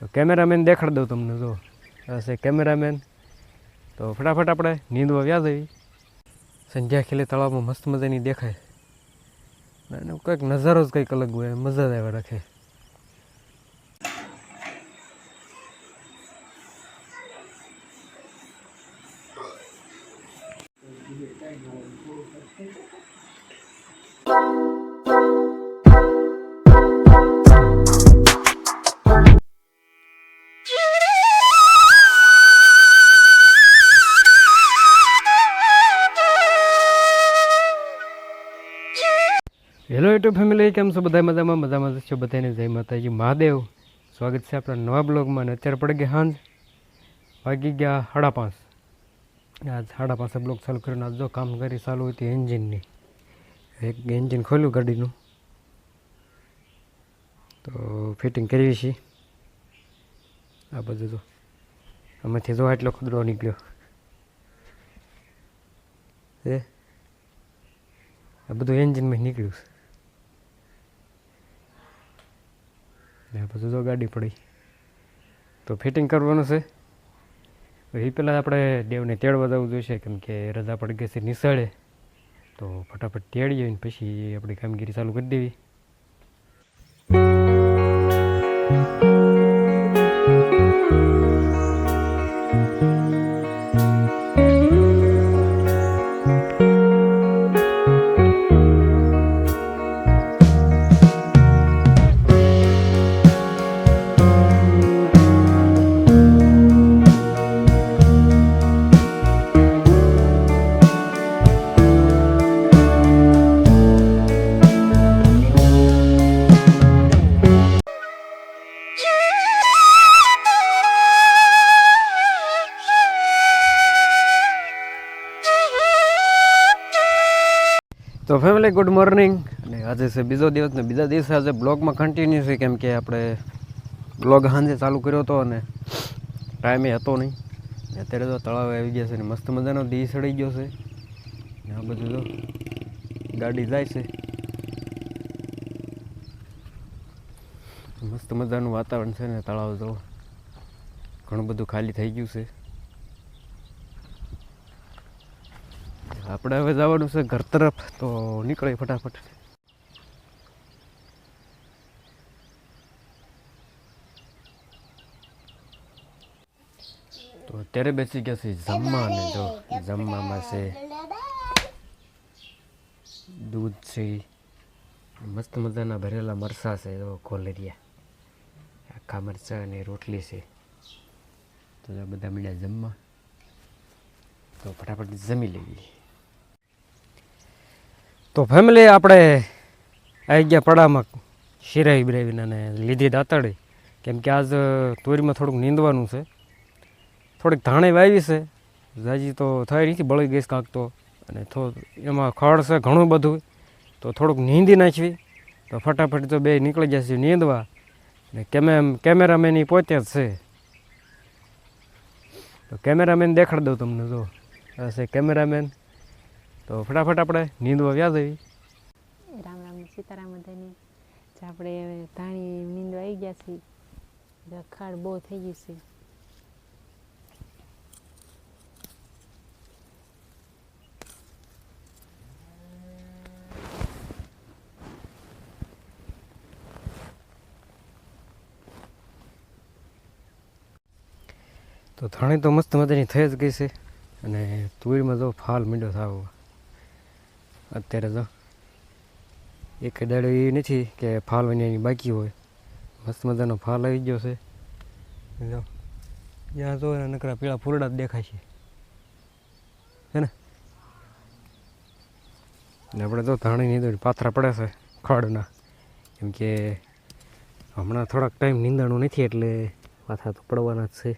તો કેમેરામેન દેખાડી દઉં તમને જો હશે કેમેરામેન. તો ફટાફટ આપણે નીંદવા વ્યાજ આવી સંધ્યા ખીલે તળાવમાં મસ્ત મજાની દેખાય. અને કંઈક નજારો જ કંઈક અલગ હોય, મજા જ આવ્યા રાખે. હેલો યુટ્યુબ ફેમિલી કેમ છો? બધા મજામાં? મજામાં છો બધાને જય માતાજી. મહાદેવ. સ્વાગત છે આપણા નવા બ્લોગમાં. અને અત્યારે પડી ગયા હાંજ વાગી ગયા સાડા પાંચ. આજ સાડા પાંચે બ્લોગ ચાલુ કરીને આજ જો કામ કરી ચાલુ હતી એન્જિનની. એક એન્જિન ખોલ્યું ગાડીનું. તો ફિટિંગ કરી છીએ. આ બધું તો આમાંથી જો આટલો ખુદરો નીકળ્યો. એ આ બધું એન્જિનમાં નીકળ્યું છે. ને પછી જો ગાડી પડી. તો ફિટિંગ કરવાનું છે. એ પહેલાં આપણે દેવને તેડવા જવું જોઈશે, કેમ કે રજા પડી ગઈ છે, નિસળે. તો ફટાફટ તેડીએ પછી આપણી કામગીરી ચાલુ કરી દેવી. તો ફેમિલી ગુડ મોર્નિંગ અને આજે છે બીજો દિવસ ને બીજા દિવસે આજે બ્લોગમાં કન્ટિન્યુ છે, કેમ કે આપણે બ્લોગ સાંજે ચાલુ કર્યો હતો અને ટાઈમે હતો નહીં. અત્યારે તો તળાવ આવી ગયા છે ને મસ્ત મજાનો દી સડી ગયો છે. આ બધું તો ગાડી જાય છે. મસ્ત મજાનું વાતાવરણ છે ને તળાવ તો ઘણું બધું ખાલી થઈ ગયું છે. આપણે હવે જવાનું છે ઘર તરફ, તો નીકળે ફટાફટ. તો અત્યારે બેસી ગયા છે જમવા અને જો જમવામાં છે દૂધ છે, મસ્ત મજાના ભરેલા મરસા છે, જો કોલેરિયા આખા મરચાં અને રોટલી છે. તો બધા મળ્યા જમવા. તો ફટાફટ જમી લેવી તો ફેમિલી આપણે આવી ગયા પડામાં શિરાઈ બ્રેવીને અને લીધી દાંતડી કેમ કે આજ તુરીમાં થોડુંક નીંદવાનું છે. થોડીક ધાણે વાવી છે. જાજી તો થઈ નથી, બળી ગઈ કાંક તો. અને થોડું એમાં ખડ છે, ઘણું બધું. તો થોડુંક નીંદી નાખવી. તો ફટાફટ તો બે નીકળી જશે નીંદવા. ને કેમે, કેમેરામેન ઈ પોતે જ છે. તો કેમેરામેન દેખાડી દઉં તમને, જો. આ કેમેરામેન. તો ફટાફટ આપણે નીંદવા વ્યા જવી રામ રામ સીતારામ બધાને. જે આપણે ધાણી નીંદવા આવી ગયા છીએ ખાડ બહુ થઈ ગયું છે. તો ધાણી તો મસ્ત મજાની થઈ જ ગઈ છે અને તુરીમાં જો ફાલ મીંડો થાવ. અત્યારે તો એક દાડો એ નથી કે ફાલ વન્યાની બાકી હોય. મસ્ત મજાનો ફાલ આવી ગયો છે. જ્યાં તો નકરા પીળા ફૂલડા જ દેખાય છે. હે ને? આપણે તો ધાણી નીંદણ પાથરા પડે છે ખડના. કેમ કે હમણાં થોડાક ટાઈમ નીંદાણું નથી એટલે પાથરા તો પડવાના જ છે.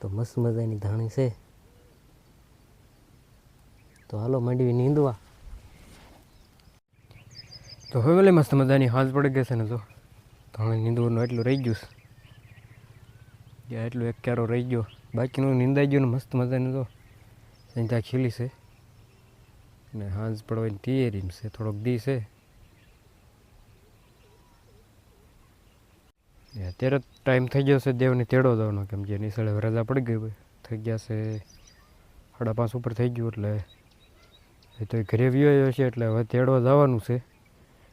તો મસ્ત મજાની ધાણી છે. તો હાલો માંડવી નીંદવા. તો હવે મસ્ત મજાની હાજ પડી ગઈ છે ને જો. હવે નીંદવાનું એટલું રહી ગયું છે. એટલું એક ક્યારો રહી ગયો. બાકીનું નીંદાઈ ગયું ને મસ્ત મજાનું તો ત્યાં ખીલી છે. ને હાંજ પડવાની તૈયારી છે. થોડોક દી છે. અત્યારે ટાઈમ થઈ ગયો છે દેવને તેડો જવાનો, કેમ કે નિશાળે રજા પડી ગઈ હોય. થઈ ગયા છે સાડા પાંચ ઉપર થઈ ગયું એટલે એ તો ઘરે વ્યો છે એટલે હવે તેડવા જવાનું છે.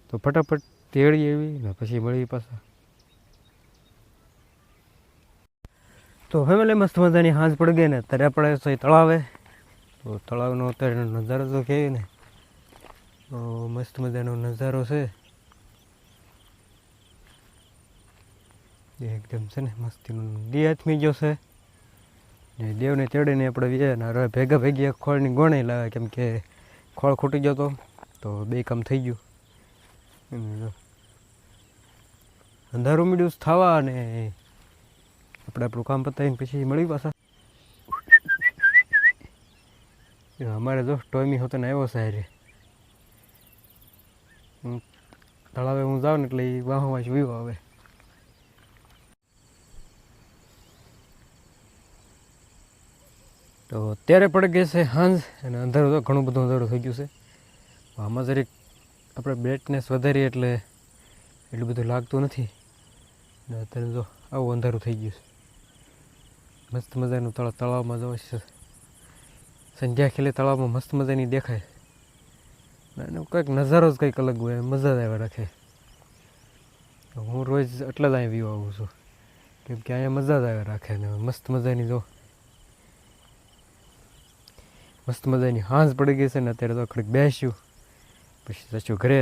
તો ફટાફટ તેડી એવી ને પછી મળી પાછા. તો ફેમિલી મસ્ત મજાની હાંજ પડી ગઈ ને ત્યારે આપણે છે તળાવે તો તળાવનો અત્યારે નજારો તો કહેવાય ને? તો મસ્ત મજાનો નજારો છે. એકદમ છે ને મસ્તીનો દી હાથમી ગયો છે. ને દેવને તેડીને આપણે વીએ ને હવે ભેગા ભેગી ખોળની ગોણે લાવે કેમ કે ખોળ ખૂટી ગયો તો. તો બે કામ થઈ ગયું. અંધારું મીડિયું થવા અને આપણે આપણું કામ પતાવીને પછી મળી પાછા. અમારે જો ટોયમી હોતો ને આવ્યો સાહેબ તળાવે હું જાઉં ને એટલે એ વાહ વાંચ વિવો આવે. તો અત્યારે પડી ગઈ છે હાંજ અને અંધારું તો ઘણું બધું અંધારું થઈ ગયું છે. આમાં જરીક આપણે બેટનેસ વધારીએ એટલે એટલું બધું લાગતું નથી. ને અત્યારે જો આવું અંધારું થઈ ગયું છે. મસ્ત મજાનું તળાવ તળાવમાં જવા છે. સંધ્યા ખીલે તળાવમાં મસ્ત મજાની દેખાય. ને એનો કંઈક નજારો જ કંઈક અલગ હોય, મજા જ આવ્યા રાખે. હું રોજ એટલા જ અહીં વ્યૂ આવું છું. કેમ કે અહીંયા મજા જ આવ્યા રાખે ને મસ્ત મજાની જો. મસ્ત મજાની હાંસ પડી ગઈ છે ને અત્યારે તો ઘડીક બેસ્યું. પછી જશું ઘરે?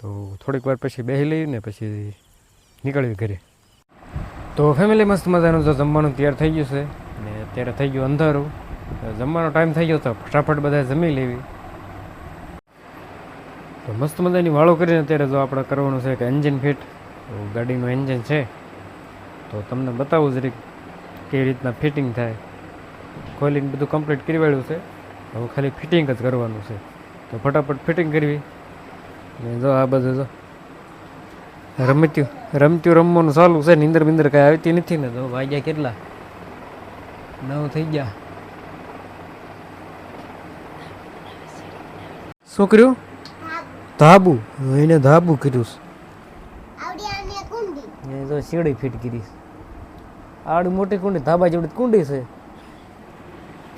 તો થોડીક વાર પછી બેસી લઈએ ને પછી નીકળ્યું ઘરે. તો ફેમિલી મસ્ત મજાનું જો જમવાનું તૈયાર થઈ ગયું છે ને અત્યારે થઈ ગયું અંધારું. તો જમવાનો ટાઈમ થઈ ગયો તો ફટાફટ બધા જમી લેવી. તો મસ્ત મજાની વાળો કરીને અત્યારે જો આપણે કરવાનું છે કે એન્જિન ફિટ ગાડીનું એન્જિન છે. તો તમને બતાવું જરીક કેવી રીતના ફિટિંગ થાય. ખોલીને બધું કમ્પ્લીટ કરી વાળ્યું છે. હવે ખાલી ફિટિંગ જ કરવાનું છે. તો ફટાફટ ફિટિંગ કરવી. ને જો આ બધું જો. રમત્યું રમત્યું રમવાનું ચાલુ છે નીંદર બિંદર કાંઈ આવતી નથી ને તો વાગ્યા કેટલા? નવ થઈ ગયા. શું કર્યું? ધાબુ. એને ધાબુ કર્યું જો તો શેડી ફિટ કરી આડું આવડી મોટી કુંડી ધાબા જેવડી કુંડી છે.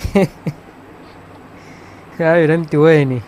આવી રમતી હોય નહીં